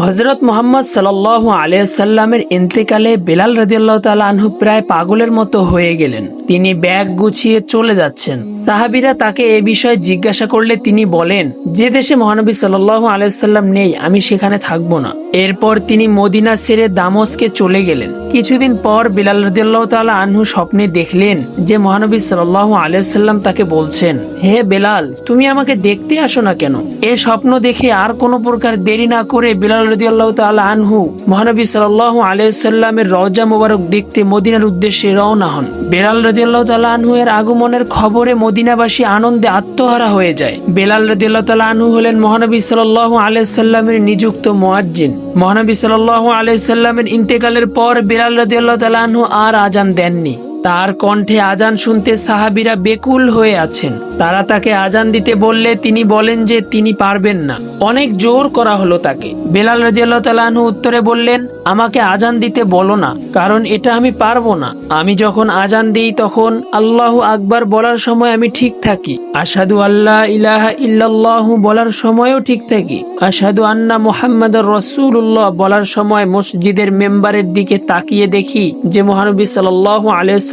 হজরত মোহাম্মদ সাল্লাহ আলিয়াল্লামের ইন্তেকালে বেলাল রদিয়াল্লাহ তালা আনহু প্রায় পাগলের মতো হয়ে গেলেন। তিনি ব্যাগ গুছিয়ে চলে যাচ্ছেন। সাহাবিরা তাকে এ বিষয়ে জিজ্ঞাসা করলে তিনি বলেন, যে দেশে মহানবী সাল্লাহ আলাইসাল্লাম নেই, আমি সেখানে থাকব না। এরপর তিনি মদিনা ছেড়ে দামস্কে চলে গেলেন। কিছুদিন পর বিলাল রদিয়াল্লাহ তালা আনহু স্বপ্নে দেখলেন যে মহানবী সাল্লাহ আলাইসাল্লাম তাকে বলছেন, হে বেলাল, তুমি আমাকে দেখতে আসো না কেন? এ স্বপ্ন দেখে আর কোনো প্রকার দেরি না করে বিলাল রদিয়াল্লাহ তালা আনহু মহানবী সাল্লাহ আলাইসাল্লামের রওজা মোবারক দেখতে মদিনার উদ্দেশ্যে রওনা হন। বেলাল রদিয়াল্লাহ এর আগমনের খবরে মদিনাবাসী আনন্দে আত্মহারা হয়ে যায়। বেলাল রদিয়াল্লাহ আনহু হলেন মহানবী সাল্লাহ আলাইসাল্লামের নিযুক্ত মোয়াজ্জিন। মহানবী সাল্লাহ আলাইসাল্লামের ইন্তেকালের পর বেলাল রদিয়াল্লাহ আনহু আর আজান দেননি। তার কণ্ঠে আজান শুনতে সাহাবিরা বেকুল হয়ে আছেন। তারা তাকে আজান দিতে বললে তিনি বলেন যে তিনি পারবেন না। অনেক জোর করা হলো তাকে। বেলাল তালাহু উত্তরে বললেন, আমাকে আজান দিতে বলো না, কারণ এটা আমি পারব না। আমি যখন আজান দিই তখন আল্লাহ আকবার বলার সময় আমি ঠিক থাকি। আসাদু আল্লাহ ইলাহা ইল্লাল্লাহু বলার সময়ও ঠিক থাকি। আসাদু আন্না মোহাম্মদ রসুল্লাহ বলার সময় মসজিদের মেম্বারের দিকে তাকিয়ে দেখি যে মহানবী সাল্লাহ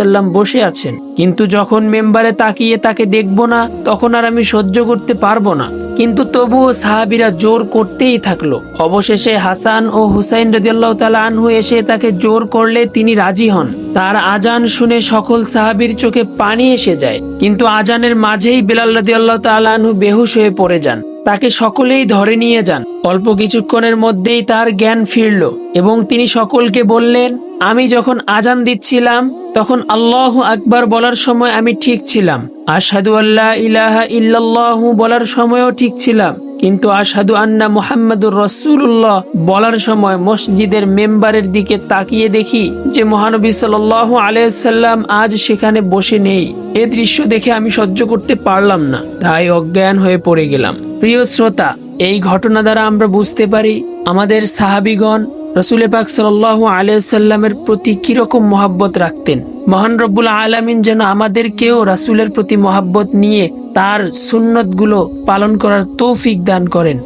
আলাইসাল্লাম বসে আছেন। কিন্তু যখন মেম্বারে তাকিয়ে তাকে দেখব না, তখন আর আমি সহ্য করতে পারব না। কিন্তু তবুও সাহাবিরা জোর করতেই থাকল। অবশেষে হাসান ও হুসাইন রদিয়াল্লাহ তালা আনহু এসে তাকে জোর করলে তিনি রাজি হন। তার আজান শুনে সকল সাহাবির চোখে পানি এসে যায়। কিন্তু আজানের মাঝেই বেলাল রদিয়াল্লাহ তালা আনহু বেহুশ হয়ে পড়ে যান। তাকে সকলেই ধরে নিয়ে যান। অল্প কিছুক্ষণের মধ্যেই তার জ্ঞান ফিরল এবং তিনি সকলকে বললেন, আমি যখন আজান দিচ্ছিলাম, তখন আল্লাহ আকবার বলার সময় আমি ঠিক ছিলাম। আসাদু আল্লাহ ইলাহা ইল্লাল্লাহু বলার সময়ও ঠিক ছিলাম। কিন্তু আসাদু আন্না মোহাম্মদুর রসুল্লাহ বলার সময় মসজিদের মেম্বারের দিকে তাকিয়ে দেখি যে মহানবী সাল্লাহ আলাইসাল্লাম আজ সেখানে বসে নেই। এ দৃশ্য দেখে আমি সহ্য করতে পারলাম না। তাই অজ্ঞান হয়ে পড়ে গেলাম। প্রিয় শ্রোতা, এই ঘটনা দ্বারা আমরা বুঝতে পারি আমাদের সাহাবিগণ রসুল পাক সাল্লাহ আলাইসাল্লামের প্রতি কীরকম মহাব্বত রাখতেন। মহান রব্বুল আলমিন যেন আমাদেরকেও রাসুলের প্রতি মহাব্বত নিয়ে তার সুন্নতগুলো পালন করার তৌফিক দান করেন।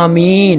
আমিন।